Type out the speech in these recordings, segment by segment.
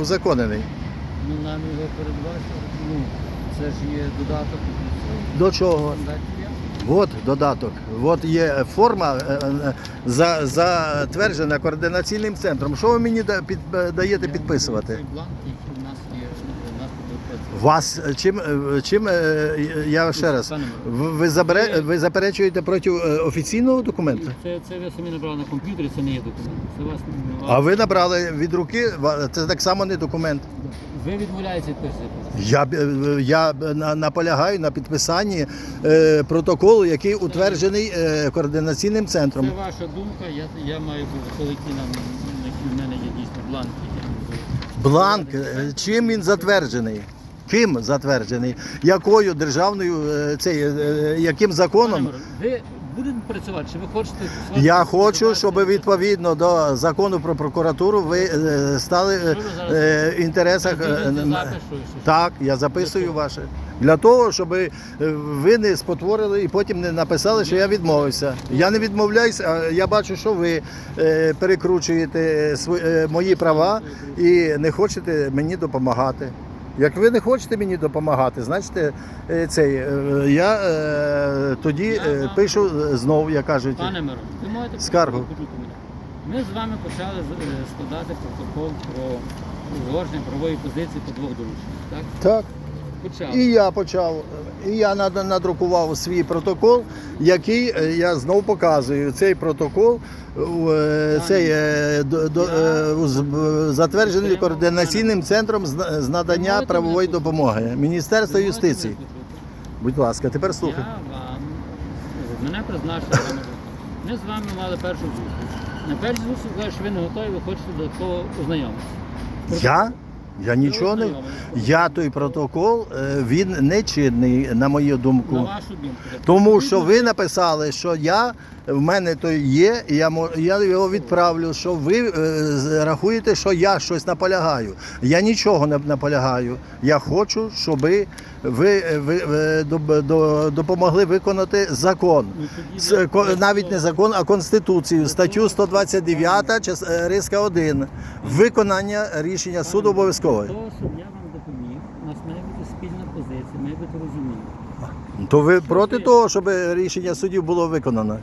узаконений. Ну, нам його передбачили. Ну, це ж є додаток. До чого? От додаток. От є форма е, е, за, затверджена координаційним центром. Що ви мені е, даєте підписувати? Бланк, який в нас є, у нас тут працює. Вас е, чим, е, чим е, я ще раз. Ви, забере, ви заперечуєте проти е, офіційного документу? Це, це ви самі набрали на комп'ютері, це не є документ. Це вас, ну, А ви набрали від руки, це так само не документ. ви відмовляєтеся підписувати. Я, е, я наполягаю на підписанні е, протоколу, який утверджений е, координаційним центром. Це ваша думка, я, я маю бути, коли нам, в мене є дійсно бланки. Бланк, е, чим він затверджений? Ким затверджений? Якою державною е, цей, е, е, яким законом? Ви будете працювати, чи ви хочете... Я хочу, щоб відповідно до закону про прокуратуру ви стали в інтересах. Так, я записую ваше. Для того, щоб ви не спотворили і потім не написали, що я відмовився. Я не відмовляюся, а я бачу, що ви перекручуєте мої права і не хочете мені допомагати. Як ви не хочете мені допомагати, значить е, цей, е, я е, тоді е, пишу знову, як кажуть. Пане Миро, ви можете Скаргу. Ми з вами почали е, складати протокол про зложення правової позиції по двох дорученнях. Так? Так. Почали. І я почав. І я надрукував свій протокол, який е, я знов показую. Цей протокол е, цей, е, е, затверджений координаційним центром з надання правової допомоги Міністерства юстиції. Будь ласка, тепер слухай. Я вам мене призначили. Ми з вами мали першу зустріч. На першій зустрічі сказали, що ви не готові, ви хочете додатково ознайомитися. Я? Я нічого не. Я той протокол, е, він не чинний, на мою На вашу думку. Тому що ви написали, що я в мене то є, і я я його відправлю. Що ви е, рахуєте, що я щось наполягаю? Я нічого не наполягаю. Я хочу, щоб ви, ви, ви, ви до- допомогли виконати закон. Ну, С- ко- Навіть не закон, а конституцію, статтю 129, час- е, риска 1. Виконання рішення суду обов'язкове. Для того, щоб я вам допоміг, у нас має бути спільна позиція, має бути розуміння. То ви проти того, щоб рішення судів було виконано?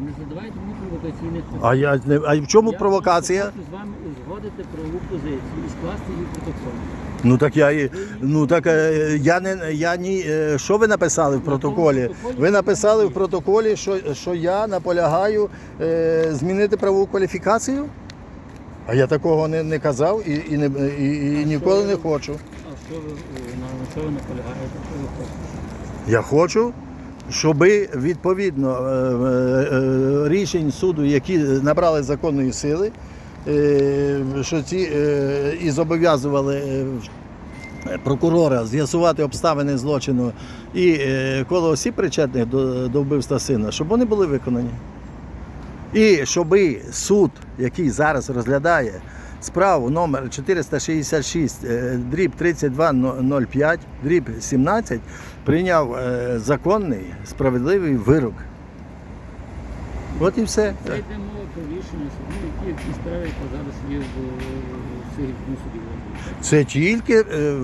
Не задавайте мені провокаційних питань. А я не а в чому Я провокація? хочу з вами узгодити правову позицію і скласти її протокол. Ну так я і ну так е, я не я ні. е, Що ви написали в протоколі? Ви написали в протоколі, що, що я наполягаю е, змінити правову кваліфікацію? А я такого не, не казав і, і, не, і, і ніколи не хочу. А що ви о, на, на що ви наполягаєте? Що ви хочете? Я хочу, щоб відповідно е, е, е, рішень суду, які набрали законної сили, що ці і зобов'язували прокурора з'ясувати обставини злочину і коло осіб причетних до, до вбивства сина, щоб вони були виконані. І щоб суд, який зараз розглядає справу номер 466, е, дріб 3205, дріб 17, прийняв е, законний, справедливий вирок. От і все. Це йде мова про рішення суду, які які справи яка зараз є в в цих ну. Це тільки е,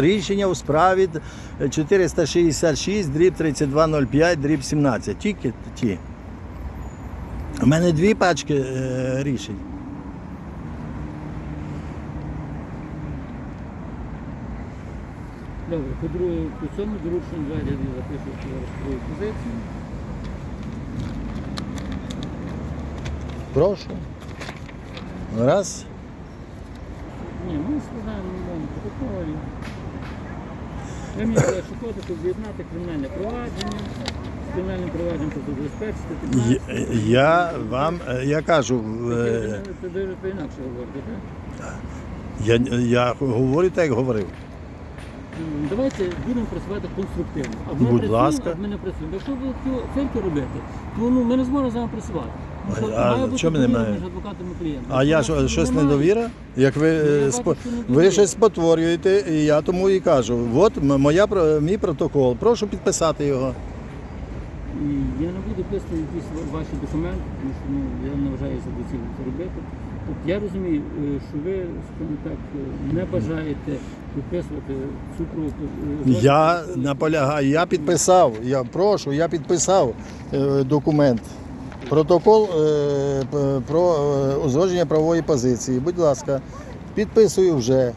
рішення у справі 466, дріб 3205, дріб 17. Тільки ті. У мене дві пачки рішень. Добре, по другому, по цьому дорученню два ряди записуєте свою позицію. Прошу. Раз. Ні, ми складаємо новому протоколі. Ви мені що хочете об'єднати кримінальне провадження, з кримінальним провадженням тобто забезпечити Я, 15. я вам, е, я кажу, е, Це дуже по-інакше говорите, так? я, я говорю так, як говорив. Ну, Давайте будемо працювати конструктивно. А ми Будь працюємо, ласка. а ми не працюємо. Якщо ви фейки робите, то ну, ми не зможемо з вами працювати. Тому що А має бути чому довіра маємо? між адвокатом і клієнтом. А я що, щось немає, недовіра? Як ви, Ну, е, бачу, спо- що недовіра. ви щось спотворюєте, і я тому і кажу, от м- моя, про- мій протокол, прошу підписати його. І я не буду писати якісь ва- ваші документи, тому що ну, я не вважаю за доцільно це робити. Я розумію, е, що ви скажімо так, е, не бажаєте підписувати цю про- е, Я наполягаю, я підписав, я прошу, я підписав документ. Протокол про узгодження правової позиції. Будь ласка, підписую вже.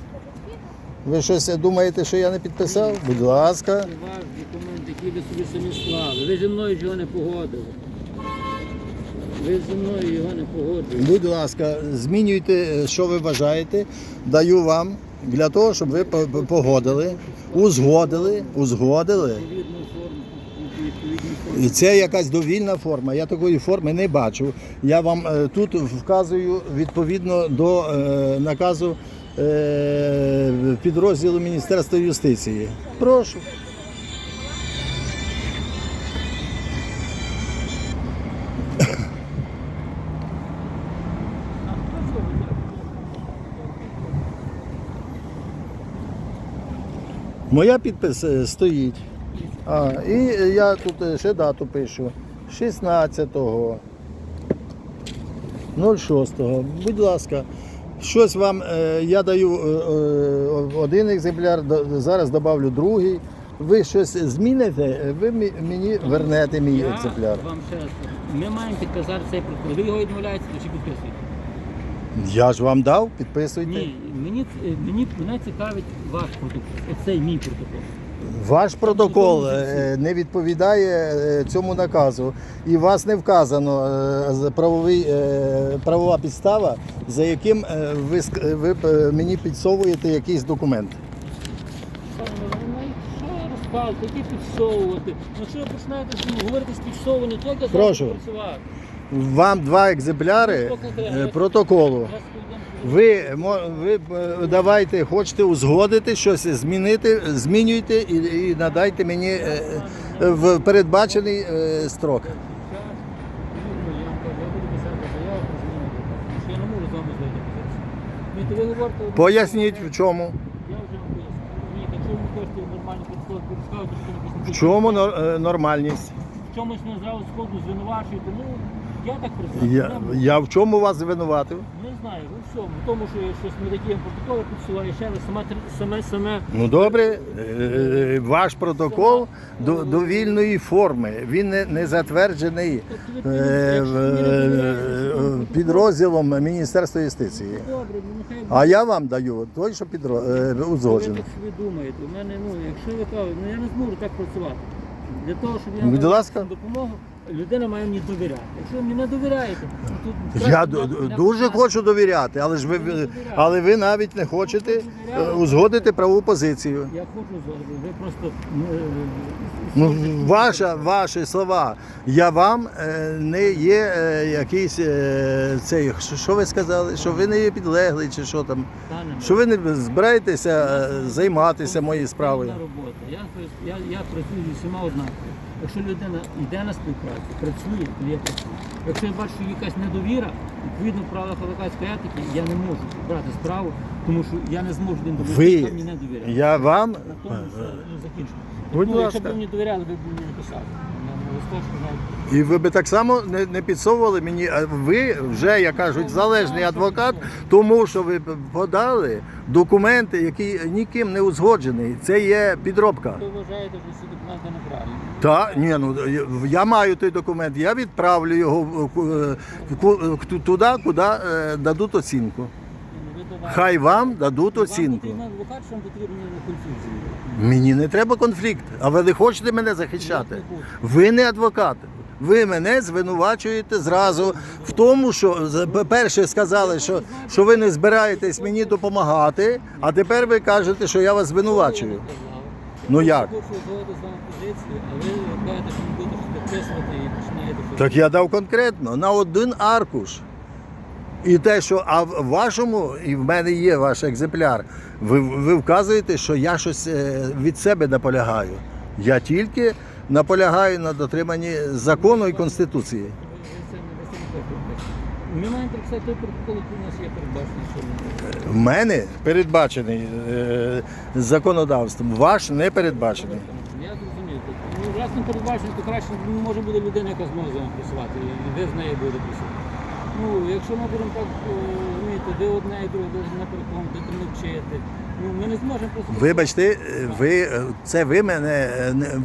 Ви щось думаєте, що я не підписав? Будь ласка. Це ваш документ, який ви собі самі склали. Ви зі мною ж його не погодили. Ви зі мною його не погодили. Будь ласка, змінюйте, е, що ви вважаєте. Даю вам для того, щоб ви по- по- погодили, узгодили, узгодили. І Це якась довільна форма. Я такої форми не бачу. Я вам е, тут вказую відповідно до е, наказу е, підрозділу Міністерства юстиції. Прошу. Моя підпис е, стоїть. А, і я тут е, ще дату пишу. 16-го. 06-го. Будь ласка. Щось вам е, я даю один екземпляр, зараз додавлю другий. Ви щось зміните, ви мені вернете мій Я екземпляр. вам ще раз ми маємо підписати цей протокол. Ви його відмовляєте чи підписуєте? Я ж вам дав, підписуйте. Ні, мені, мені мене цікавить ваш протокол. Оцей мій протокол. Ваш протокол е, не відповідає е, цьому наказу, і вас не вказано е, правовий, е, правова підстава, за яким е, ви, ск- ви е, мені підсовуєте якийсь документ. Пане, ну, Що розказувати, які підсовувати? Ну що ви починаєте з ним говорити з підсовування, то як я Прошу. працювати? Вам два екземпляри е, протоколу. Ви, ви е, давайте, хочете узгодити щось, змінити, змінюйте і, і надайте мені е, в передбачений е, строк. Тому Поясніть в чому. В чому нор- нормальність? в чомусь не зразу сходу звинувачуєте. Ну, я так працюю. Я, я в чому вас звинуватив? Не знаю, ви в всьому. В тому, що я щось не такі протоколи підсуваю, ще раз саме, саме, саме Ну добре, е, ваш протокол до, довільної форми. Він не, не затверджений е, е, підрозділом Міністерства юстиції. Добре, ну нехай А я вам даю той, що підро... е, ви узгоджений. так собі думаєте. У мене, ну, якщо ви кажете, ну я не зможу так працювати. Для того, щоб я Будь ласка. допомогу, людина має мені довіряти. Якщо ви мені не довіряєте, то тут Я ду- не дуже хочу довіряти, але ж ви, але ви навіть не хочете е, узгодити правову позицію. Я хочу згодити, ви просто е, Ну, ваша, ваші слова. Я вам е, не є е, якийсь е, цей. що- Що ви сказали? Що ви не є підлеглий, чи що там? Що ви не збираєтеся е, займатися моєю справою? Робота. Я, я, я працюю зі всіма однаково. Якщо людина йде на співпрацю, працює, то я працюю. Якщо я бачу, що якась недовіра, відповідно в правилах адвокатської етики, я не можу брати справу, тому що я не зможу він довіряти, Ви- мені не довіряє. Я вам На тому все ну, закінчу. Будь ну, якщо б ви мені довіряли, ви б мені написали. І ви би так само не, не підсовували мені. а Ви вже, як кажуть, залежний адвокат, тому що ви подали документи, які ніким не узгоджений. Це є підробка. Ви вважаєте, що всі документи неправильні. Та ні, ну я маю той документ, я відправлю його туди, куди е, дадуть оцінку. Ну. Хай вам дадуть Вам оцінку. потрібен адвокат, що вам потрібен на конфлікції. Мені не треба конфлікт, а ви не хочете мене захищати. Ви не адвокат. Ви мене звинувачуєте зразу в тому, що перше сказали, що, що ви не збираєтесь мені допомагати, а тепер ви кажете, що я вас звинувачую. Ну як? Так я дав конкретно на один аркуш. І те, що а в вашому, і в мене є ваш екземпляр, ви, ви вказуєте, що я щось е, від себе наполягаю. Я тільки наполягаю на дотриманні закону і конституції. Ми маємо приписати той протокол, який у нас є передбачений, В мене передбачений е, законодавством, ваш не передбачений. Я зрозумів. Тобто, Ну, раз не передбачено, то краще ну, може буде людина, яка зможе працювати, і ви з нею будете працювати. Ну, якщо ми будемо так, е, ну ви одне і друге дуже не переконувати, не вчити. Ну, ми не зможемо просто... Вибачте, ви це ви мене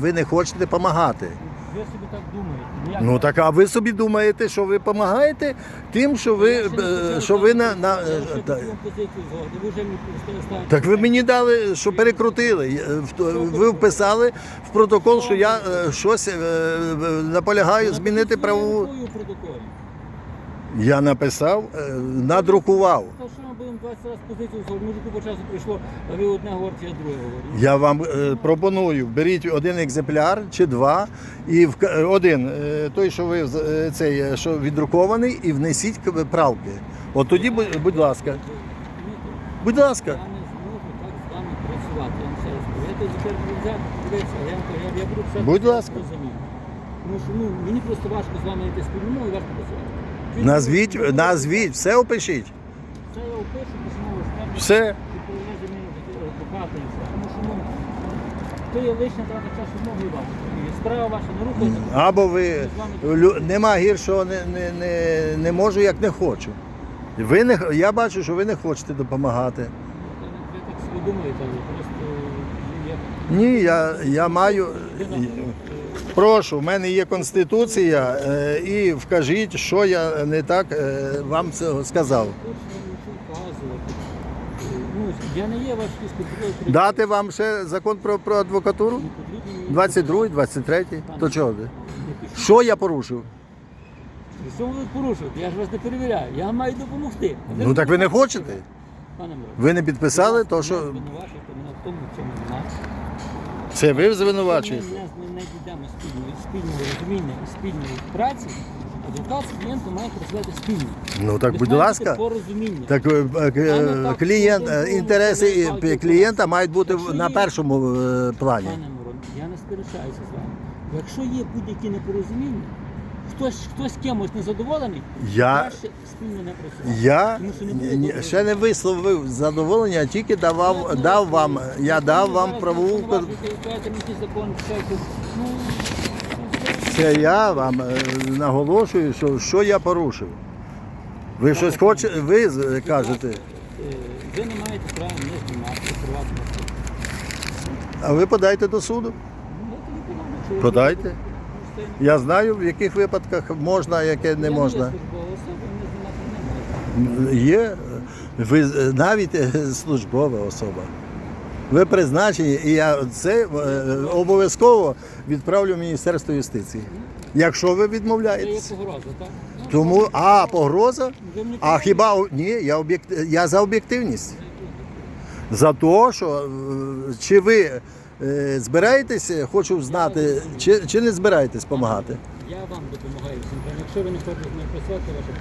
ви не хочете допомагати. Ви собі так думаєте. Ну, Ну так? а ви собі думаєте, що ви допомагаєте тим, що ви е, що ви на, на е, та- так ви мені дали, що перекрутили. Ви вписали в протокол, що я щось наполягаю змінити правову. Протоколі. Я написав, е, надрукував. Та що ми будемо 20 разів позицію згоден? Може, купа часу прийшло, а ви одне говорите, я друге говорю. Я вам е, пропоную, беріть один екземпляр чи два, і в к- один, е, той, що ви з- е, цей, е, що віддрукований, і внесіть к- правки. От тоді, будь, будь ласка, Розумієте? будь ласка. Я не зможу так з вами працювати. Я вам ще раз кажу. Я тут тепер буду взяти, я вам кажу, я, я буду писати. Будь ласка. розумію. Тому що ну, мені просто важко з вами йти спільну і важко працювати. Назвіть, Ну, назвіть, все опишіть. Це я опишу, почну розповідати. Все. І привезе мені адвоката і все. Тому що ну, то є лишня трата часу много і ваша. І справа ваша не рухається. Або ви лю- нема гіршого, не, не, не, не можу, як не хочу. Ви не, х- я бачу, що ви не хочете допомагати. Ви так собі думаєте, але просто ну, Ні, я, я маю. Прошу, в мене є конституція, е, і вкажіть, що я не так е, вам сказав. я не є ваш фізкультурний Дати вам ще закон про, про адвокатуру? 22, 23? То чого ви? Що я порушив? Що ви порушуєте? Я ж вас не перевіряю. Я вам маю допомогти. Ну так ви не хочете? Ви не підписали, то що це ви звинувачуєте? Спільного розуміння і спільної праці. Адвокат з клієнтом має працювати спільно. Ну так, Ви будь ласка. порозуміння. Так е, е, клієнт, е, інтереси і клієнта мають бути в- на першому е, плані. Пане Мирон, я не сперечаюся з вами. Якщо є будь-які непорозуміння, хтось, хтось кимось незадоволений, Я, краще спільно не працювати. я Тому що не ні, доброго ще не висловив задоволення, а тільки давав, дав вам, я дав вам правову. кон- закон, всяку, ну, Це я вам е, наголошую, що, що я порушив. Ви щось хочете, ви кажете, ви не маєте права не знімати приватно. а ви подайте до суду. Подайте. Я знаю, в яких випадках можна, а яке не можна. Є ви навіть е, службова особа. Ви призначені, і я це е, обов'язково відправлю в Міністерство юстиції. Якщо ви відмовляєтесь. погроза, так? Тому, а погроза? А хіба ні, я об'єкт, я за об'єктивність. За те, що е, чи ви е, збираєтесь, хочу знати, чи, чи не збираєтесь допомагати. Я вам допомагаю Якщо ви не хочете мною працювати, ваша.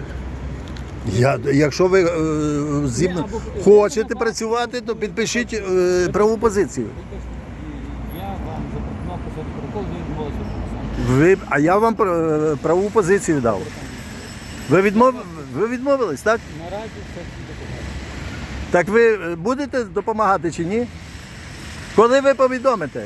Я, якщо ви е, зі мною хочете працювати, то підпишіть е, праву позицію. Я вам запропонував писати протокол, ви відмовилися, що. Ви, а я вам пр- правову позицію дав. Ви, відмов, ви відмовились, так? Наразі це всі допомагає. Так ви е, будете допомагати чи ні? Коли ви повідомите?